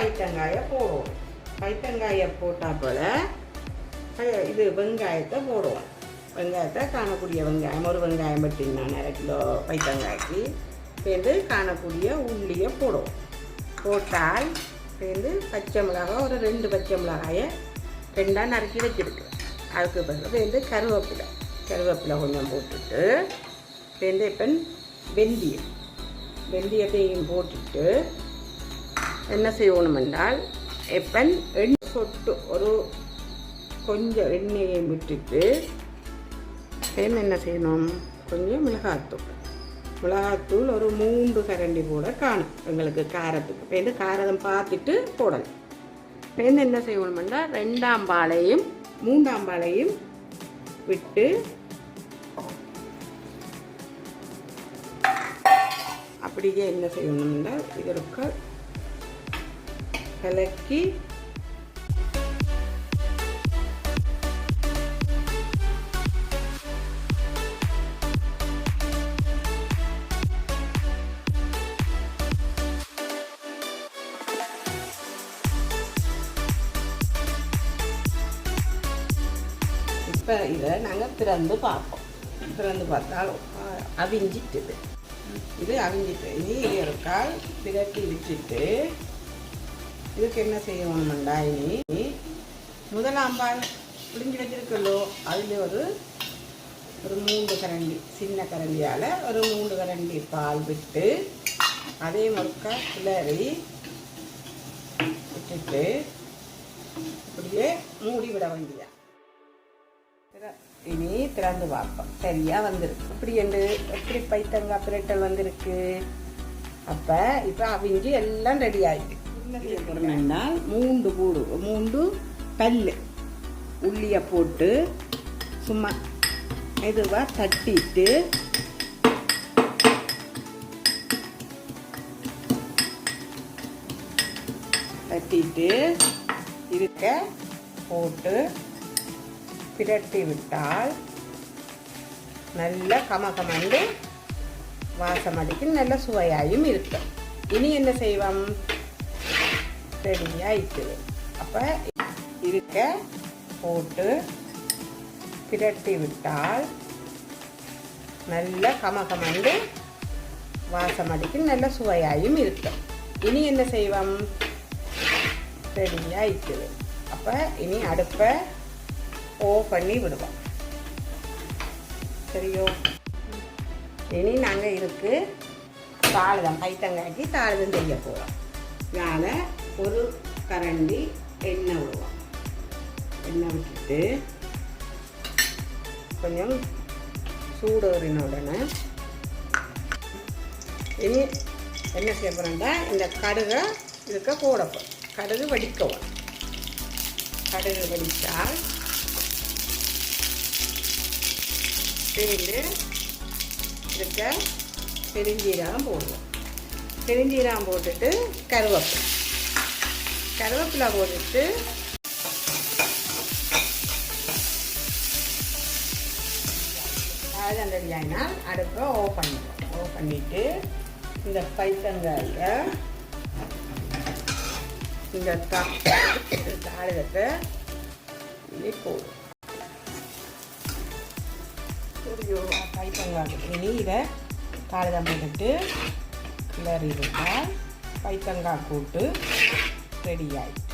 பைத்தங்காயை போடுவோம். பைத்தங்காயை போட்டால் போல் இது வெங்காயத்தை போடுவோம். வெங்காயத்தை காணக்கூடிய வெங்காயம் ஒரு வெங்காயம் வெட்டினா அரை கிலோ பைத்தங்காய்க்கு சேர்ந்து காணக்கூடிய உள்ளியை போடுவோம். போட்டால் சேர்ந்து பச்சை மிளகாய் ஒரு ரெண்டு பச்சை மிளகாயை ரெண்டாக நறுக்கி வச்சுருக்கேன் அதுக்கு பிறகு சேர்ந்து கருவேப்பிலை கருவேப்பிலை கொஞ்சம் போட்டுட்டு சேர்ந்து இப்போ வெந்தயம் வெந்தயத்தையும் போட்டுட்டு என்ன செய்யணும் என்றால் எப்பன் எண்ணெய் சொட்டு ஒரு கொஞ்சம் எண்ணெயை விட்டுட்டு சேர்ந்து என்ன செய்யணும்? கொஞ்சம் மிளகாத்தூள். மிளகாத்தூள் ஒரு மூன்று கரண்டி கூட காணும். எங்களுக்கு காரத்துக்கு. சேர்ந்து காரம் பார்த்துட்டு போடணும். சேர்ந்து என்ன செய்யணும்னா ரெண்டாம் பாலையும் மூன்றாம் பாலையும் விட்டு அப்படியே என்ன செய்யணும்னா இதற்கு கலக்கி இப்போ இதை நாங்கள் திறந்து பார்ப்போம். திறந்து பார்த்தால் அவிஞ்சிட்டுது. இது அவிஞ்சிட்டு. இனி இது ஒரு கால் விட்டுட்டு இதுக்கு என்ன செய்யணும்னா இனி? முதலாம் பால் புளிஞ்சு வச்சிருக்கலோ அதில் ஒரு ஒரு மூன்று கரண்டி சின்ன கரண்டியால் ஒரு மூன்று கரண்டி பால் விட்டு அதே முறுக்க கிளறி விட்டுட்டு அப்படியே மூடி விட வேண்டியா இனி திறந்து பார்ப்போம். சரியாக வந்திருக்கு. இப்படி என்று எப்படி பைத்தங்காய் பிரட்டல் வந்திருக்கு? அப்போ இப்போ அவிஞ்சு எல்லாம் ரெடி ஆகிட்டு என்ன மூண்டு கூடு மூண்டு கல் உள்ளிய போட்டு சும்மா மெதுவா தட்டிட்டு தட்டிட்டு இருக்க போட்டு பிரட்டி விட்டால் நல்ல கமகமண்டு வாசம் அடிக்கும் நல்ல சுவையாயும் இருக்கும். இனி என்ன செய்வோம்? ரெடியாயிட்டு அப்போ இருக்க போட்டு பிரட்டி விட்டால் நல்ல கமகமண்டு வாசம் அடிக்கும் நல்ல சுவையாயும் இருக்கும். இனி என்ன செய்வோம்? ரெடியாயிட்டு. அப்போ இனி அடுப்பை ஓ பண்ணி விடுவோம். சரியோ? இனி நாங்கள் இருக்கு தாளிதம் பைத்தங்காய்க்கு தாளிதம் செய்ய போகிறோம் நான் ஒரு கரண்டி எண்ணெய் விடுவோம் எண்ணெய் விட்டுட்டு கொஞ்சம் சூடேறின உடனே இனி என்ன செய்ய போகிறோம்னா இந்த கடுகை இருக்க போடப்போம் கடுகு வடிக்கவும் கடுகு வடித்தால் பிரிந்து இருக்க பெருஞ்சீரகம் போடுவோம் பெருஞ்சீரகம் போட்டுட்டு கருவேப்பிலை. கருவேப்பிலை போட்டுட்டு அது ரெடி ஆகினால் அடுப்பை ஓ பண்ணிடுவோம் ஓ பண்ணிவிட்டு இந்த பைத்தங்காயில் இந்த தாளிதத்தை இனி போடும் பைத்தங்காய். இனி இதை தாளிதம் போட்டுட்டு கிளறி விட்டால் பைத்தங்காய் கூட்டு ரெடி ஆயிடுச்சு